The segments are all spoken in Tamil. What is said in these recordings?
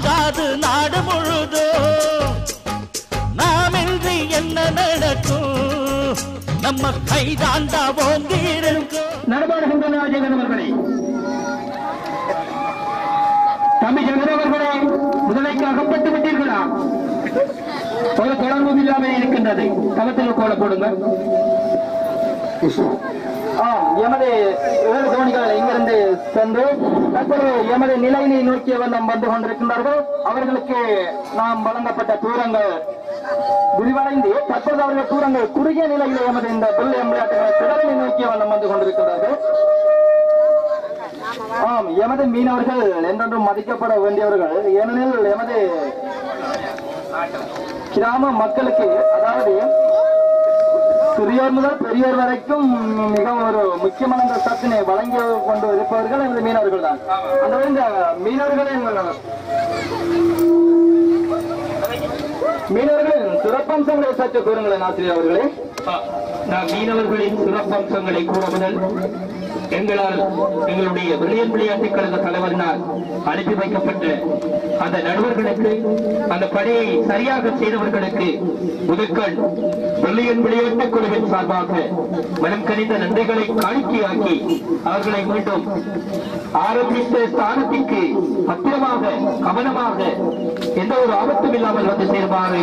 காது நாடு முழுதும் நாமின்றி என்ன நடக்கும்? நம்ம கைதாண்டா ஓங்கி இருக்கும். நடமாடுகின்ற ஜெகன் அவர்களே. தம்பி ஜெகன் அவர்களே முதலைக்கு அகப்பட்டு விட்டீர்களா? ஒரு தொடர்பும் இல்லாமல் இருக்கின்றது. தளத்தில் கோல போடுங்க. எமது ஏழு தோணிகள் இங்கிருந்து சென்று தற்போது எமது நிலையினை நோக்கிய வண்ணம் வந்து கொண்டிருக்கின்றார்கள். அவர்களுக்கு நாம் வழங்கப்பட்ட தூரங்கள் விரிவடைந்து தற்போது அவர்கள் தூரங்கள் குறுகிய நிலையில் எமது இந்த பிள்ளை விளையாட்டுகளை திறனை நோக்கிய வண்ணம் வந்து கொண்டிருக்கின்றார்கள். ஆம் எமது மீனவர்கள் என்றென்றும் மதிக்கப்பட வேண்டியவர்கள். ஏனெனில் எமது கிராம மக்களுக்கு அதாவது சிறியோர் முதல் பெரியோர் வரைக்கும் மிக ஒரு முக்கியமான இந்த சத்தினை வழங்கி கொண்டு இருப்பவர்கள் இந்த மீனவர்கள் தான் அந்த இந்த மீனவர்களே மீனவர்களின் சிறப்பம்சங்களை சற்று கூறுங்களேன் ஆசிரியர் அவர்களே. நான் மீனவர்களின் சிறப்பம்சங்களை கூற முதல் எங்களால் எங்களுடைய விளையன் விளையாட்டுக் கழக தலைவரினால் அனுப்பி வைக்கப்பட்ட அந்த நடுவர்களுக்கு அந்த பணியை சரியாக செய்தவர்களுக்கு முதற்கள் விளையன் விளையாட்டுக் குழுவின் சார்பாக மனம் கணித நன்றிகளை காணிக்கையாக்கி அவர்களை மீண்டும் ஆரம்பித்த ஸ்தானத்திற்கு பத்திரமாக கவனமாக எந்த ஒரு ஆபத்தும் இல்லாமல் வந்து சேர்மாறு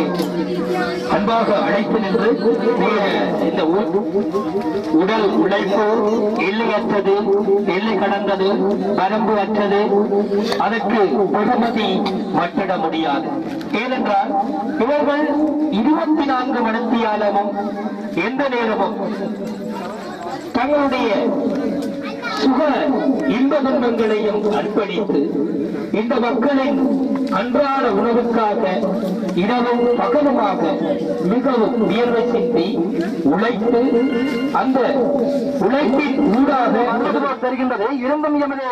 அன்பாக அழைத்து நின்று இந்த உடல் உழைப்பு எல்லையற்றது எல்லை கடந்தது வரம்பு அற்றது அதற்கு பகுமதி மட்டிட முடியாது. ஏனென்றால் இவர்கள் இருபத்தி நான்கு மணித்தியாலமும் எந்த நேரமும் தங்களுடைய சுக இன்ப துன்பங்களையும் அர்ப்பணித்து இந்த மக்களின் அன்றாட உணவுக்காக இரவும் பகலுமாக மிகவும் வியர்வை சிந்தி உழைத்து அந்த உழைப்பின் ஊடாக தருகின்றது. இரண்டும் இருந்தும் எமது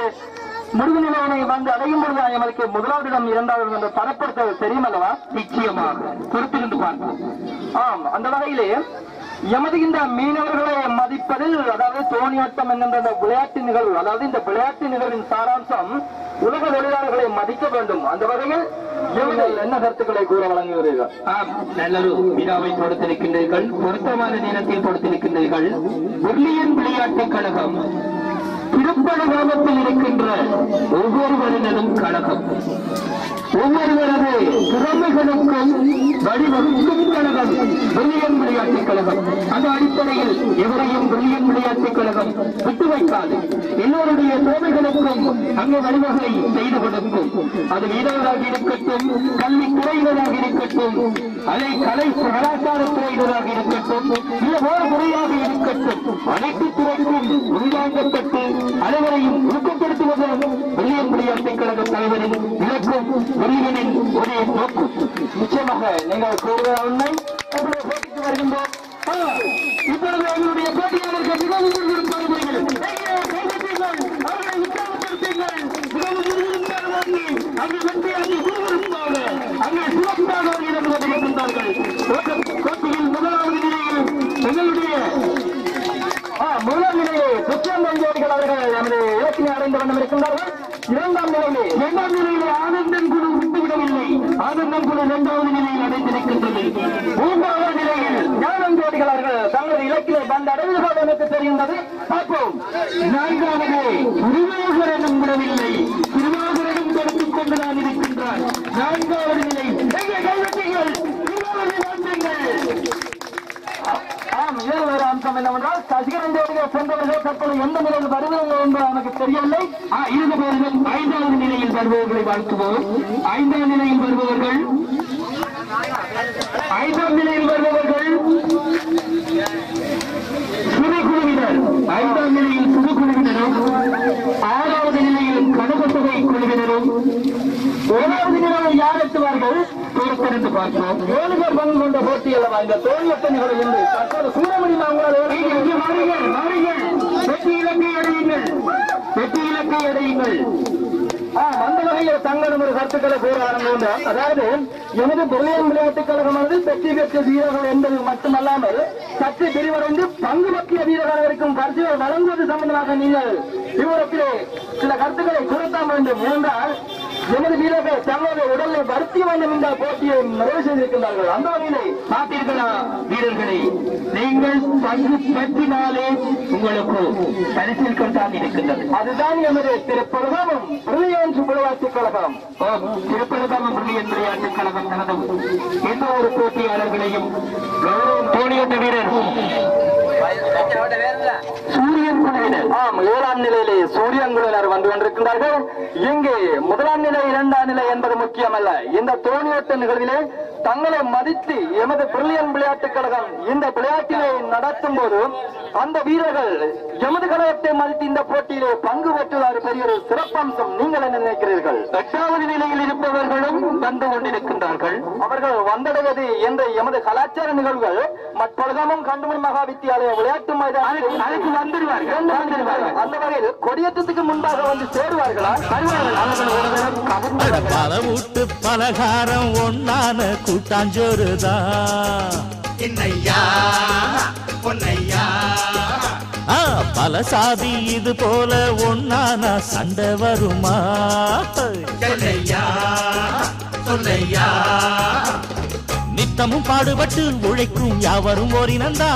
முடிவு நிலவனை வந்து அடையும் பொழுது எமக்கு முதலாவது இடம் இரண்டாவது என்ற தரப்படுத்த தெரியும் அல்லவா நிச்சயமாக. பொறுத்திருந்து பார்ப்போம். ஆம் அந்த வகையிலே எமது இந்த மீனவர்களை மதிப்பதில் அதாவது தோணியாட்டம் என்கின்ற விளையாட்டு நிகழ்வு அதாவது இந்த விளையாட்டு நிகழ்வின் சாராம்சம் உலக தொழிலாளர்களை மதிக்க வேண்டும். அந்த வகையில் என்ன கருத்துக்களை கூற வழங்குகிறீர்கள்? ஆம் நல்லொரு விழாவை கொடுத்திருக்கின்றீர்கள் பொருத்தமான நேரத்தில் கொடுத்திருக்கின்றீர்கள். உருளியன் விளையாட்டுக் கழகம் திருப்பதி கிராமத்தில் இருக்கின்ற ஒவ்வொருவரினதும் கழகம். ஒவ்வொருவரது திறமைகளுக்கும் வடிவம் கழகம் வில்லியன் விளையாட்டுக் கழகம். அந்த அடிப்படையில் எவரையும் வில்லியன் விளையாட்டுக் கழகம் விட்டு வைக்காது. எல்லோருடைய தேவைகளுக்கும் அங்கே வழிவகை செய்து கொடுக்கும். அது வீரர்களாக இருக்கட்டும் கல்வி துறையினராக இருக்கட்டும் அதை கலை கலாச்சார துறையினராக இருக்கட்டும் இல்ல வேறு துறையாக இருக்கட்டும் அனைத்து துறைக்கும் உள்வாங்கப்பட்டு அனைவரையும் ஊக்கப்படுத்துவது வில்லியன் விளையாட்டுக் கழக தலைவரின் இலக்கும் வில்லியனின் ஒரே நோக்கம் நிச்சயமாக நீங்கள் கூறுகிற உண்மை உங்களை போட்டிக்கு வருகின்றோம் இப்பொழுது எங்களுடைய போட்டியாளர்கள் மிகவும் விரும்பும் எங்கே அவர்களை உற்சாகப்படுத்துங்கள். மிகவும் விறுவிறுப்பானவர்கள். அங்கே வெற்றியாகி விறுவிறுப்பாக, அங்கே சிறப்பாக அவர்களிடம் போட்டியில் முதலாவது நிலையில் எங்களுடைய முதலாம் நிலையை அவர்கள் நமது இலக்கினை அடைந்து வண்ணம் இருக்கின்றார்கள் இரண்டாம் நிலையிலே இரண்டாம் நிலையிலே ஆனந்தன் குழு இரண்டாவது நிலையில் அடைந்திருக்கின்றது மூன்றாவது நிலையில் ஞானம் ஜோடிகள் அவர்கள் தங்களது இலக்கினை வந்து போது எனக்கு தெரிகின்றது. பார்ப்போம். நான்காவது திருவாகரனும் விடவில்லை திருவாகரனும் தடுத்துக் கொண்டுதான் இருக்கின்றார். நான்காவது நிலை இது என்னவென்றால் சசிகரன் தற்போது எந்த நிலையில் வருவார்கள் என்று எனக்கு தெரியவில்லை. ஐந்தாவது நிலையில் வருபவர்களை வாழ்த்துவோம். ஐந்தாம் நிலையில் வருபவர்கள் ஐந்தாம் நிலையில் வருபவர்கள் சிறு குழுவினர் ஐந்தாம் நிலையில் சிறு குழுவினரும் ஆறாவது நிலையில் கனகத்தொகை குழுவினரும். ஏழாவது நிலையில் யார் எட்டுவார்கள்? பொறுத்திருந்து பார்ப்போம் ஏழு பேர் பங்கு கொண்ட போட்டி அல்லவா இந்த என்று தற்போது சூரமணி முடியுமா உங்களால் நீங்கள் இங்கே வாருங்கள் வாருங்கள் வெற்றி இலக்கை அடையுங்கள் வெற்றி இலக்கை அடையுங்கள். அந்த வகையில் தங்களும் ஒரு கருத்துக்களை கூற ஆரம்பிக்கின்றோம். அதாவது எனது பொருளியல் விளையாட்டுக் கழகமானது வெற்றி பெற்ற வீரர்கள் என்பது மட்டுமல்லாமல் சற்று பிரிவடைந்து பங்கு பற்றிய வீரர்களுக்கும் பரிசுகள் வழங்குவது சம்பந்தமாக நீங்கள் இவருக்கு சில கருத்துக்களை கூறத்தான் வேண்டும். என்றால் எமது வீரர்கள் தங்களுடைய உடலை வருத்தி வேண்டும் என்ற போட்டியை நிறைவு செய்திருக்கிறார்கள் அந்த வகையிலே பார்த்தீர்களா வீரர்களை நீங்கள் பங்கு பற்றினாலே உங்களுக்கு பரிசில்கள் தான் இருக்கின்றது. அதுதான் எமது திருப்பலகாமம் பிரில்லியன்ஸ் விளையாட்டுக் கழகம். திருப்பரதாம பிரில்லியன் விளையாட்டுக் கழகம் தனது எந்த ஒரு போட்டியாளர்களையும் கௌரவம் தோணியோட்ட வீரர் சூரியன் குழுவினர் ஆம் ஏழாம் நிலையிலே சூரியன் குழுவினர் வந்து கொண்டிருக்கின்றார்கள் இங்கே முதலாம் நிலை இரண்டாம் நிலை என்பது முக்கியமல்ல. இந்த தோணியோட்ட நிகழ்விலே தங்களை மதித்து எமது பிரில்லியன் விளையாட்டுக் கழகம் இந்த விளையாட்டினை நடத்தும் போது அந்த வீரர்கள் எமது கழகத்தை மதித்து இந்த போட்டியிலே பங்கு பெற்றுவார் பெரிய ஒரு சிறப்பம்சம் நீங்கள் என்ன நினைக்கிறீர்கள்? எட்டாவது நிலையில் இருப்பவர்களும் வந்து கொண்டிருக்கின்றார்கள். அவர்கள் வந்தடைவது என்ற எமது கலாச்சார நிகழ்வுகள் மற்றொழுகமும் கண்டுமணி மகா வித்தியாலய விளையாட்டு மைதானம் அந்த வகையில் கொடியேற்றத்துக்கு முன்பாக வந்து சேருவார்களா. பல வீட்டு பலகாரம் ஒன்னான கூட்டாஞ்சோறுதான் என்னையா பொன்னையா. ஆ, பல சாதி இது போல ஒன்னான சண்டை வருமா? நித்தமும் பாடுபட்டு உழைக்கும் யாவரும் ஓரினந்தா.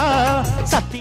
சத்தி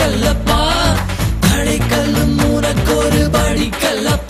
கல்லப்பா கடைக்கல்லும் கல்லும் உனக்கொரு படி கல்லப்பா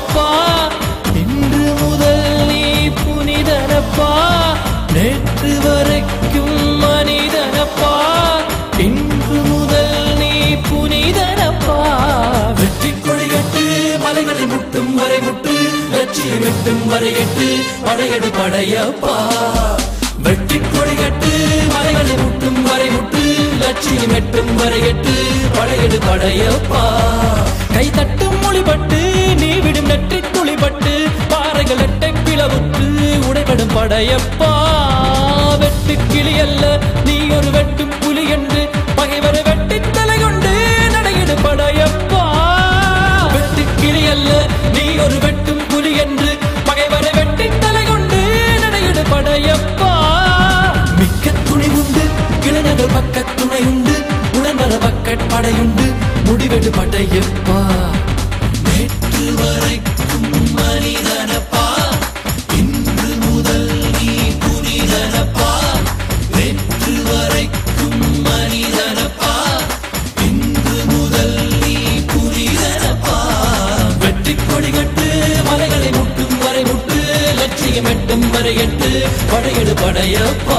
மனிதனப்பா இன்று முதல் நீ புனிதனப்பா? நேற்று வரைக்கும் மனிதனப்பா? இன்று முதல் நீ புனிதனப்பா? வெற்றி கொடிகட்டு மலைகளை முட்டும் வரை முட்டு லட்சியம் எட்டும் வரை எட்டு படையடு படையப்பா. வெற்றி கொடிகட்டு மலைகளை முட்டும் வரை முட்டு லட்சியம் எட்டும் வரை எட்டு படையடு படையப்பா. கை தட்டும் மொழிபட்டு நெற்றி துளிபட்டு பாறைகள் எட்டை பிளவுற்று உடைபடும் படையப்பா. வெட்டு கிளி அல்ல நீ ஒரு வெட்டும் புலி என்று பகைவரை வெட்டி தலை கொண்டு நடையிடு படையப்பா. வெட்டு கிளி அல்ல நீ ஒரு வெட்டும் புலி என்று பகைவரை வெட்டி தலை கொண்டு நடையிடு படையப்பா. மிக்க துணி உண்டு கிளநகர் பக்க துணை உண்டு உடனர பக்கட் படையுண்டு முடிவெடு படையப்பா. லட்சியம் வரை எட்டு படையெடு படையப்பா.